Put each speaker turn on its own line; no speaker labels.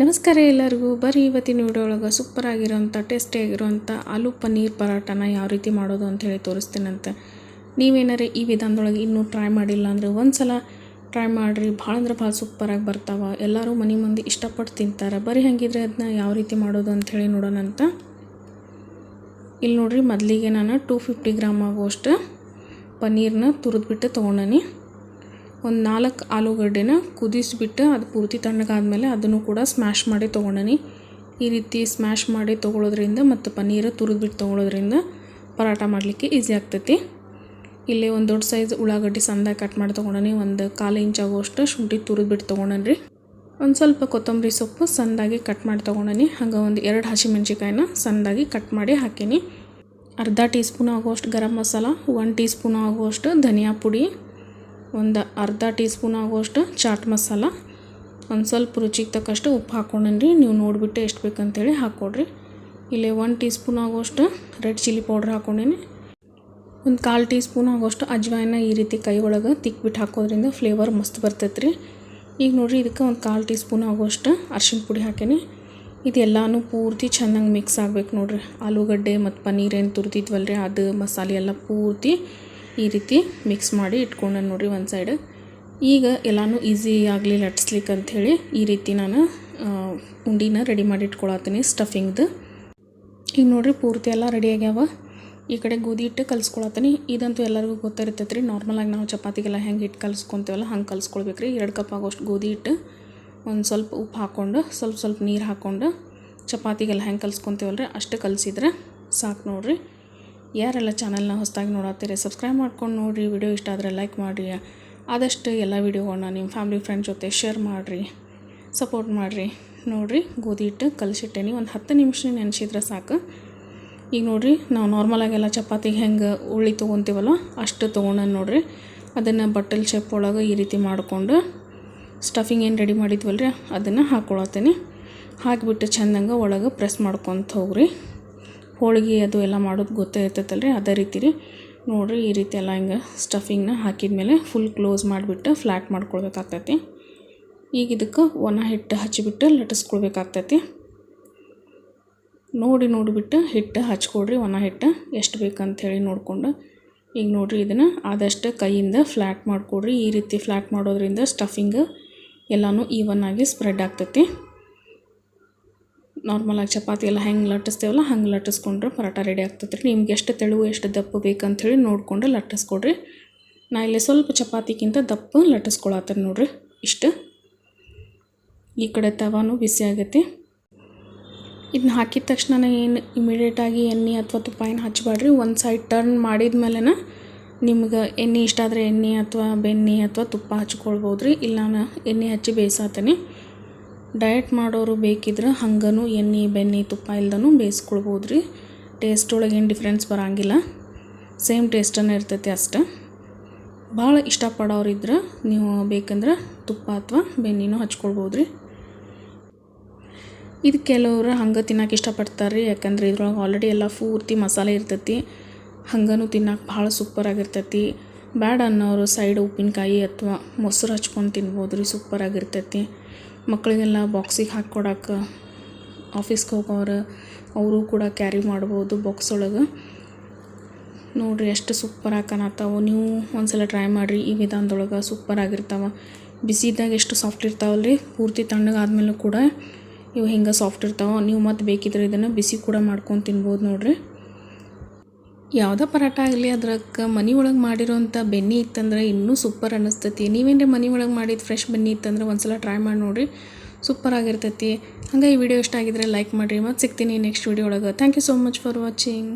ನಮಸ್ಕಾರ ಎಲ್ಲರಿಗೂ. ಬರ್ರಿ, ಇವತ್ತಿನ ವಿಡಿಯೋ ಒಳಗೆ ಸೂಪರ್ ಆಗಿರೋಂಥ ಟೇಸ್ಟಿ ಆಗಿರೋಂಥ ಆಲೂ ಪನ್ನೀರ್ ಪರಾಟನ ಯಾವ ರೀತಿ ಮಾಡೋದು ಅಂತ ಹೇಳಿ ತೋರಿಸ್ತೀನಂತೆ ನೀವೇನಾರ ಈ ವಿಧಾನದೊಳಗೆ ಇನ್ನೂ ಟ್ರೈ ಮಾಡಿಲ್ಲ ಅಂದರೆ ಒಂದು ಸಲ ಟ್ರೈ ಮಾಡಿರಿ. ಭಾಳ ಅಂದ್ರೆ ಭಾಳ ಸೂಪರಾಗಿ ಬರ್ತಾವೆ. ಎಲ್ಲರೂ ಮನೆ ಮಂದಿ ಇಷ್ಟಪಟ್ಟು ತಿಂತಾರೆ. ಬರೀ ಹಾಗಿದ್ರೆ ಅದನ್ನ ಯಾವ ರೀತಿ ಮಾಡೋದು ಅಂತ ಹೇಳಿ ನೋಡೋಣಂತ ಇಲ್ಲಿ ನೋಡ್ರಿ, ಮೊದಲಿಗೆ ನಾನು ಟೂ ಫಿಫ್ಟಿ ಗ್ರಾಮ್ ಆಗುವಷ್ಟು ಪನ್ನೀರನ್ನ ತುರಿದ್ಬಿಟ್ಟು ತೊಗೊಂಡನಿ. ಒಂದು ನಾಲ್ಕು ಆಲೂಗಡ್ಡೆನ ಕುದಿಸಿಬಿಟ್ಟು ಅದು ಪೂರ್ತಿ ತಣ್ಣಗಾದಮೇಲೆ ಅದನ್ನು ಕೂಡ ಸ್ಮ್ಯಾಶ್ ಮಾಡಿ ತೊಗೊಂಡನಿ. ಈ ರೀತಿ ಸ್ಮ್ಯಾಶ್ ಮಾಡಿ ತೊಗೊಳೋದ್ರಿಂದ ಮತ್ತು ಪನ್ನೀರು ತುರಿದ್ಬಿಟ್ಟು ತೊಗೊಳೋದ್ರಿಂದ ಪರಾಟ ಮಾಡಲಿಕ್ಕೆ ಈಸಿ ಆಗ್ತೈತಿ. ಇಲ್ಲಿ ಒಂದು ದೊಡ್ಡ ಸೈಜ್ ಉಳ್ಳಾಗಡ್ಡಿ ಸಣ್ಣದಾಗಿ ಕಟ್ ಮಾಡಿ ತೊಗೊಂಡನಿ, ಒಂದು ಕಾಲು ಇಂಚ್ ಆಗುವಷ್ಟು ಶುಂಠಿ ತುರಿದ್ಬಿಟ್ಟು ತೊಗೊಂಡನ್ರಿ. ಒಂದು ಸ್ವಲ್ಪ ಕೊತ್ತಂಬರಿ ಸೊಪ್ಪು ಸಣ್ಣದಾಗಿ ಕಟ್ ಮಾಡಿ ತೊಗೊಂಡನಿ, ಹಾಗೆ ಒಂದು ಎರಡು ಹಸಿಮೆಣ್ಸಿಕಾಯಿನ ಸಂದಾಗಿ ಕಟ್ ಮಾಡಿ ಹಾಕೀನಿ. ಅರ್ಧ ಟೀ ಸ್ಪೂನ್ ಆಗುವಷ್ಟು garam masala one teaspoon ಆಗುವಷ್ಟು ಧನಿಯಾ ಪುಡಿ ಒಂದು ಅರ್ಧ ಟೀ ಸ್ಪೂನ್ ಆಗುವಷ್ಟು ಚಾಟ್ ಮಸಾಲ, ಒಂದು ಸ್ವಲ್ಪ ರುಚಿಗೆ ತಕ್ಕಷ್ಟು ಉಪ್ಪು ಹಾಕ್ಕೊಂಡೇನಿ ನೀವು ನೋಡಿಬಿಟ್ಟು ಎಷ್ಟು ಬೇಕಂತೇಳಿ ಹಾಕ್ಕೊಡ್ರಿ ಇಲ್ಲಿ ಒಂದು ಟೀ ಸ್ಪೂನ್ ಆಗುವಷ್ಟು ರೆಡ್ ಚಿಲ್ಲಿ ಪೌಡ್ರ್ ಹಾಕ್ಕೊಂಡೇನಿ ಒಂದು ಕಾಲು ಟೀ ಸ್ಪೂನ್ ಆಗುವಷ್ಟು ಅಜ್ವಾಯಿನ ಈ ರೀತಿ ಕೈ ಒಳಗೆ ತಿಕ್ಬಿಟ್ಟು ಹಾಕೋದ್ರಿಂದ ಫ್ಲೇವರ್ ಮಸ್ತ್ ಬರ್ತೈತೆ ರೀ ಈಗ ನೋಡಿರಿ ಇದಕ್ಕೆ ಒಂದು ಕಾಲು ಟೀ ಸ್ಪೂನ್ ಆಗುವಷ್ಟು ಅರ್ಶಿಣ ಪುಡಿ ಹಾಕೇನಿ. ಇದೆಲ್ಲನೂ ಪೂರ್ತಿ ಚೆನ್ನಾಗಿ ಮಿಕ್ಸ್ ಆಗ್ಬೇಕು ನೋಡಿರಿ. ಆಲೂಗಡ್ಡೆ ಮತ್ತು ಪನ್ನೀರ್ ಏನು ತುರ್ತಿದ್ವಲ್ರಿ ಅದು ಮಸಾಲೆ ಎಲ್ಲ ಪೂರ್ತಿ ಈ ರೀತಿ ಮಿಕ್ಸ್ ಮಾಡಿ ಇಟ್ಕೊಂಡೆ ನೋಡಿರಿ ಒಂದು ಸೈಡ್ ಈಗ ಎಲ್ಲನೂ ಈಸಿ ಆಗಲಿ ಲಟ್ಸ್ಲಿಕ್ಕೆ ಅಂಥೇಳಿ ಈ ರೀತಿ ನಾನು ಉಂಡಿನ ರೆಡಿ ಮಾಡಿ ಇಟ್ಕೊಳತ್ತೀನಿ ಸ್ಟಫಿಂಗ್ದು ಈಗ ನೋಡಿರಿ ಪೂರ್ತಿ ಎಲ್ಲ ರೆಡಿ ಆಗ್ಯಾವ. ಈ ಕಡೆ ಗೋಧಿ ಹಿಟ್ಟು ಕಲ್ಸ್ಕೊಳತ್ತೀನಿ. ಇದಂತೂ ಎಲ್ಲರಿಗೂ ಗೊತ್ತಿರ್ತೈತೆ ರೀ ನಾರ್ಮಲಾಗಿ ನಾವು ಚಪಾತಿಗೆಲ್ಲ ಹೆಂಗೆ ಹಿಟ್ಟು ಕಲಿಸ್ಕೊತೀವಲ್ಲ ಹಂಗೆ ಕಲಿಸ್ಕೊಳ್ಬೇಕು ರೀ ಎರಡು ಕಪ್ ಆಗೋಷ್ಟು ಗೋಧಿ ಹಿಟ್ಟು, ಒಂದು ಸ್ವಲ್ಪ ಉಪ್ಪು ಹಾಕ್ಕೊಂಡು ಸ್ವಲ್ಪ ಸ್ವಲ್ಪ ನೀರು ಹಾಕ್ಕೊಂಡು ಚಪಾತಿಗೆಲ್ಲ ಹೆಂಗೆ ಕಲಿಸ್ಕೊತೀವಲ್ಲ ರೀ ಅಷ್ಟು ಕಲಿಸಿದ್ರೆ ಸಾಕು ನೋಡಿರಿ. ಯಾರೆಲ್ಲ ಚಾನಲ್ನ ಹೊಸದಾಗಿ ನೋಡತ್ತೀರಿ ಸಬ್ಸ್ಕ್ರೈಬ್ ಮಾಡ್ಕೊಂಡು ನೋಡಿರಿ ವಿಡಿಯೋ ಇಷ್ಟ ಆದರೆ ಲೈಕ್ ಮಾಡಿರಿ. ಆದಷ್ಟು ಎಲ್ಲ ವೀಡಿಯೋಗಳನ್ನ ನಿಮ್ಮ ಫ್ಯಾಮಿಲಿ ಫ್ರೆಂಡ್ಸ್ ಜೊತೆ ಶೇರ್ ಮಾಡಿರಿ ಸಪೋರ್ಟ್ ಮಾಡಿರಿ. ನೋಡಿರಿ, ಗೋಧಿ ಹಿಟ್ಟು ಕಲಿಸಿಟ್ಟೇನಿ, ಒಂದು ಹತ್ತು ನಿಮಿಷ ನೆನೆಸಿದ್ರೆ ಸಾಕು. ಈಗ ನೋಡಿರಿ, ನಾವು ನಾರ್ಮಲಾಗೆಲ್ಲ ಚಪಾತಿಗೆ ಹೆಂಗೆ ಉಳ್ಳಿ ತೊಗೊತೀವಲ್ಲ, ಅಷ್ಟು ತೊಗೊಂಡು ನೋಡಿರಿ. ಅದನ್ನು ಬಟ್ಟಲ್ ಶೇಪ್ ಒಳಗೆ ಈ ರೀತಿ ಮಾಡಿಕೊಂಡು ಸ್ಟಫಿಂಗ್ ಏನು ರೆಡಿ ಮಾಡಿದ್ವಲ್ರಿ, ಅದನ್ನು ಹಾಕ್ಕೊಳತ್ತೀನಿ ಹಾಕಿಬಿಟ್ಟು ಚೆಂದಂಗೆ ಒಳಗೆ ಪ್ರೆಸ್ ಮಾಡ್ಕೊತ ಹೋಗ್ರಿ. ಹೋಳಿಗೆ ಅದು ಎಲ್ಲ ಮಾಡೋದು ಗೊತ್ತೇ ಇರ್ತೈತಲ್ಲ ರೀ ಅದೇ ರೀತಿ ರೀ ನೋಡಿರಿ ಈ ರೀತಿ ಎಲ್ಲ ಹಿಂಗೆ ಸ್ಟಫಿಂಗ್ನ ಹಾಕಿದ್ಮೇಲೆ ಫುಲ್ ಕ್ಲೋಸ್ ಮಾಡಿಬಿಟ್ಟು ಫ್ಲ್ಯಾಟ್ ಮಾಡ್ಕೊಳ್ಬೇಕಾಗ್ತೈತಿ. ಈಗ ಇದಕ್ಕೆ ಒಣ ಹಿಟ್ಟು ಹಚ್ಚಿಬಿಟ್ಟು ಲಟ್ಟಿಸ್ಕೊಳ್ಬೇಕಾಗ್ತೈತಿ. ನೋಡಿ ನೋಡಿಬಿಟ್ಟು ಹಿಟ್ಟು ಹಚ್ಕೊಡ್ರಿ, ಒಣ ಹಿಟ್ಟು ಎಷ್ಟು ಬೇಕಂಥೇಳಿ ನೋಡಿಕೊಂಡು. ಈಗ ನೋಡಿರಿ ಇದನ್ನು ಆದಷ್ಟು ಕೈಯಿಂದ ಫ್ಲ್ಯಾಟ್ ಮಾಡಿಕೊಡ್ರಿ. ಈ ರೀತಿ ಫ್ಲ್ಯಾಟ್ ಮಾಡೋದ್ರಿಂದ ಸ್ಟಫಿಂಗ್ ಎಲ್ಲನೂ ಈವನ್ ಆಗಿ ಸ್ಪ್ರೆಡ್ ಆಗ್ತೈತಿ. ನಾರ್ಮಲಾಗಿ ಚಪಾತಿ ಎಲ್ಲ ಹೆಂಗೆ ಲಟ್ಟಿಸ್ತೇವಲ್ಲ ಹಂಗೆ ಲಟ್ಟಿಸ್ಕೊಂಡ್ರೆ ಪರೋಟ ರೆಡಿ ಆಗ್ತದೆ ರೀ. ನಿಮ್ಗೆ ಎಷ್ಟು ತೆಳುವು ಎಷ್ಟು ದಪ್ಪ ಬೇಕಂಥೇಳಿ ನೋಡಿಕೊಂಡು ಲಟ್ಟಿಸ್ಕೊಡ್ರಿ. ನಾ ಇಲ್ಲಿ ಸ್ವಲ್ಪ ಚಪಾತಿಗಿಂತ ದಪ್ಪ ಲಟ್ಟಿಸ್ಕೊಳತ್ತೆ ನೋಡ್ರಿ. ಇಷ್ಟು. ಈ ಕಡೆ ತವಾನು ಬಿಸಿ ಆಗೈತಿ. ಇದನ್ನ ಹಾಕಿದ ತಕ್ಷಣ ಏನು ಇಮಿಡಿಯೇಟಾಗಿ ಎಣ್ಣೆ ಅಥವಾ ತುಪ್ಪ ಏನು ಹಚ್ಚಬೇಡ್ರಿ ಒಂದು ಸೈಡ್ ಟರ್ನ್ ಮಾಡಿದ ಮೇಲೆನ ನಿಮ್ಗೆ ಎಣ್ಣೆ ಇಷ್ಟ ಆದರೆ ಎಣ್ಣೆ ಅಥವಾ ಬೆಣ್ಣೆ ಅಥವಾ ತುಪ್ಪ ಹಚ್ಕೊಳ್ಬೋದು ರೀ ಇಲ್ಲ ಎಣ್ಣೆ ಹಚ್ಚಿ ಬೇಯಿಸತ್ತೀನಿ ಡಯಟ್ ಮಾಡೋರು ಬೇಕಿದ್ರೆ ಹಂಗನೂ ಎಣ್ಣೆ, ಬೆಣ್ಣೆ, ತುಪ್ಪ ಇಲ್ದನೂ ಬೇಯಿಸ್ಕೊಳ್ಬೋದು ರೀ ಟೇಸ್ಟ್ ಒಳಗೇನು ಡಿಫ್ರೆನ್ಸ್ ಬರೋಂಗಿಲ್ಲ. ಸೇಮ್ ಟೇಸ್ಟನ್ನು ಇರ್ತೈತಿ ಅಷ್ಟೆ. ಭಾಳ ಇಷ್ಟಪಡೋರಿದ್ರೆ ನೀವು ಬೇಕಂದ್ರೆ ತುಪ್ಪ ಅಥವಾ ಬೆಣ್ಣೆನೂ ಹಚ್ಕೊಳ್ಬೋದು ರೀ ಇದು ಕೆಲವರು ಹಂಗೆ ತಿನ್ನೋಕೆ ಇಷ್ಟಪಡ್ತಾರೆ ರೀ ಯಾಕಂದ್ರೆ ಇದ್ರೊಳಗೆ ಆಲ್ರೆಡಿ ಎಲ್ಲ ಪೂರ್ತಿ ಮಸಾಲೆ ಇರ್ತೈತಿ. ಹಂಗನೂ ತಿನ್ನೋಕೆ ಭಾಳ ಸೂಪರಾಗಿರ್ತೈತಿ ಬ್ಯಾಡ ಅನ್ನೋರು ಸೈಡ್ ಉಪ್ಪಿನಕಾಯಿ ಅಥವಾ ಮೊಸರು ಹಚ್ಕೊಂಡು ತಿನ್ಬೋದು ರೀ ಸೂಪರಾಗಿರ್ತೈತಿ ಮಕ್ಕಳಿಗೆಲ್ಲ ಬಾಕ್ಸಿಗೆ ಹಾಕ್ಕೊಡಕ್ಕೆ ಆಫೀಸ್ಗೆ ಹೋಗೋರು, ಅವರು ಕೂಡ ಕ್ಯಾರಿ ಮಾಡ್ಬೋದು ಬಾಕ್ಸ್ ಒಳಗೆ. ನೋಡಿರಿ ಎಷ್ಟು ಸೂಪರ್ ಕಾಣತ್ತಾವೆ ನೀವು ಒಂದ್ಸಲ ಟ್ರೈ ಮಾಡಿರಿ, ಈ ವಿಧಾನದೊಳಗೆ ಸೂಪರ್ ಆಗಿರ್ತಾವೆ. ಬಿಸಿ ಇದ್ದಾಗ ಎಷ್ಟು ಸಾಫ್ಟ್ ಇರ್ತಾವಲ್ಲ ರೀ ಪೂರ್ತಿ ತಣ್ಣಗಾದ್ಮೇಲೂ ಕೂಡ ಇವು ಹಿಂಗೆ ಸಾಫ್ಟ್ ಇರ್ತಾವೆ, ನೀವು ಮತ್ತೆ ಬೇಕಿದ್ರೆ ಇದನ್ನು ಬಿಸಿ ಕೂಡ ಮಾಡ್ಕೊಂಡು ತಿನ್ಬೋದು ನೋಡಿರಿ. ಯಾವುದೇ ಪರಾಟ ಆಗಲಿ ಅದ್ರಾಗ ಮನೆ ಒಳಗೆ ಮಾಡಿರೋಂಥ ಬೆನ್ನಿ ಇತ್ತಂದ್ರೆ ಇನ್ನೂ ಸೂಪರ್ ಅನ್ನಿಸ್ತೈತಿ. ನೀವೇನ್ರಿ ಮನೆ ಒಳಗೆ ಮಾಡಿದ ಫ್ರೆಶ್ ಬೆನ್ನಿ ಇತ್ತಂದ್ರೆ ಒಂದ್ಸಲ ಟ್ರೈ ಮಾಡಿ ನೋಡಿರಿ, ಸೂಪರ್ ಆಗಿರ್ತೈತಿ. ಹಂಗೆ ಈ ವಿಡಿಯೋ ಇಷ್ಟ ಆಗಿದ್ರೆ ಲೈಕ್ ಮಾಡಿರಿ ಮತ್ತು ಸಿಗ್ತೀನಿ ನೆಕ್ಸ್ಟ್ ವಿಡಿಯೋ ಒಳಗೆ. Thank you so much for watching